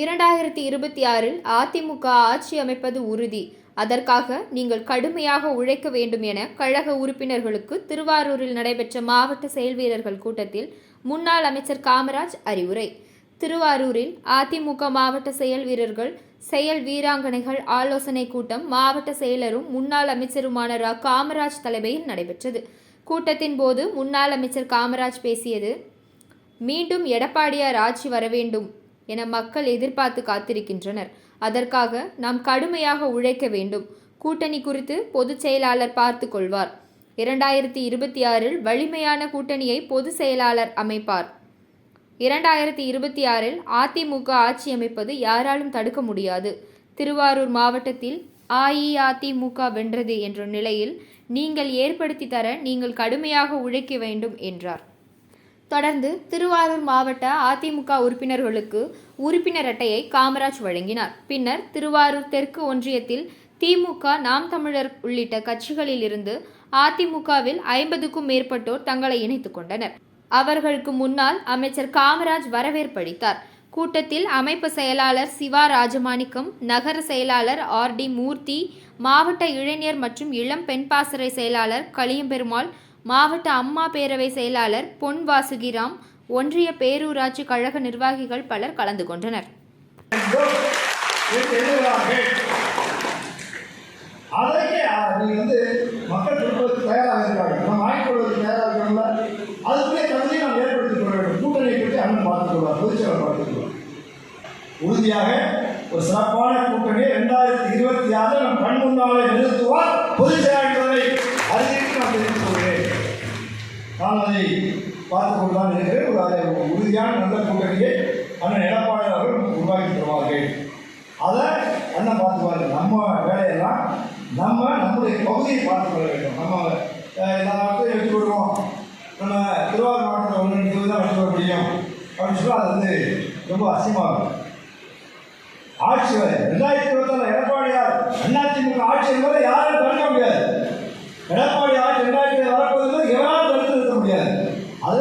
இரண்டாயிரத்தி இருபத்தி ஆறில் அதிமுக ஆட்சி அமைப்பது உறுதி. அதற்காக நீங்கள் கடுமையாக உழைக்க வேண்டும் என கழக உறுப்பினர்களுக்கு திருவாரூரில் நடைபெற்ற மாவட்ட செயல்வீரர்கள் கூட்டத்தில் முன்னாள் அமைச்சர் காமராஜ் அறிவுரை. திருவாரூரில் அதிமுக மாவட்ட செயல் வீரர்கள் செயல் வீராங்கனைகள் ஆலோசனை கூட்டம் மாவட்ட செயலரும் முன்னாள் அமைச்சருமான ரா. காமராஜ் தலைமையில் நடைபெற்றது. கூட்டத்தின் போது முன்னாள் அமைச்சர் காமராஜ் பேசியது மீண்டும் எடப்பாடியார் ஆட்சி வர வேண்டும் என மக்கள் எதிர்பார்த்து காத்திருக்கின்றனர். அதற்காக நாம் கடுமையாக உழைக்க வேண்டும். கூட்டணி குறித்து பொதுச் செயலாளர் பார்த்து கொள்வார். இரண்டாயிரத்தி இருபத்தி ஆறில் வலிமையான கூட்டணியை பொதுச் செயலாளர் அமைப்பார். இரண்டாயிரத்தி இருபத்தி ஆறில் அதிமுக ஆட்சி அமைப்பது யாராலும் தடுக்க முடியாது. திருவாரூர் மாவட்டத்தில் அஇஅதிமுக வென்றது என்ற நிலையில் நீங்கள் ஏற்படுத்தி தர நீங்கள் கடுமையாக உழைக்க வேண்டும் என்றார். தொடர்ந்து திருவாரூர் மாவட்ட அதிமுக உறுப்பினர்களுக்கு உறுப்பினர் அட்டையை காமராஜ் வழங்கினார். பின்னர் திருவாரூர் தெற்கு ஒன்றியத்தில் திமுக நாம் தமிழர் உள்ளிட்ட கட்சிகளில் இருந்து அதிமுகவில் ஐம்பதுக்கும் மேற்பட்டோர் தங்களை இணைத்துக் கொண்டனர். அவர்களுக்கு முன்னால் அமைச்சர் காமராஜ் வரவேற்பளித்தார். கூட்டத்தில் அமைப்பு செயலாளர் சிவா ராஜமாணிக்கம் நகர செயலாளர் ஆர் டி மூர்த்தி மாவட்ட இளைஞர் மற்றும் இளம் பெண் பாசறை செயலாளர் களியம்பெருமாள் மாவட்ட அம்மா பேரவை செயலாளர் பொன் வாசுகிராம் ஒன்றிய பேரூராட்சி கழக நிர்வாகிகள் பலர் கலந்து கொண்டனர். அதற்கே எழுதுகிறார்கள் வந்து மக்கள் திருப்பதற்கு தயாராக இருக்கிறார்கள் நம்ம வாங்கிக் தயாராக இருக்கணும்ல. அதுக்குரிய தகுதியை நாம் ஏற்படுத்திக் கொள்ள வேண்டும். கூட்டணியை பற்றி அண்ணன் பார்த்துக்கொள்வார் பொதுச்செயலர் பார்த்துக் உறுதியாக ஒரு சிறப்பான கூட்டணியை இரண்டாயிரத்தி இருபத்தி ஆறில் நம் கண் முன்னாலே நிறுத்துவார் பொது பார்த்துக் கொண்டுதான் இருக்கிறேன். ஒரு அதை உறுதியான நல்ல கூட்டணியை அண்ணன் எடப்பாடி அவர்கள் உருவாக்கி தருவார்கள். அதை அண்ணன் பார்த்துக்குவாரு நம்ம வேலையெல்லாம் நம்ம நம்முடைய பகுதியை பார்த்து கொள்ள வேண்டும். நம்ம அஹ், எல்லா இடத்தையும் வெற்றி நம்ம திருவாரூர் மாவட்டத்தில் ஒன்று நிற்கிறது தான் வெற்றி பெற முடியும். அப்படின்னு சொல்லி அது வந்து ரொம்ப அசிங்கமாகும் ஆட்சி வரை ரெண்டாயிரத்தி இருபத்தாறு எடப்பாடியார் அதிமுக ஆட்சி என்பதை யாரும்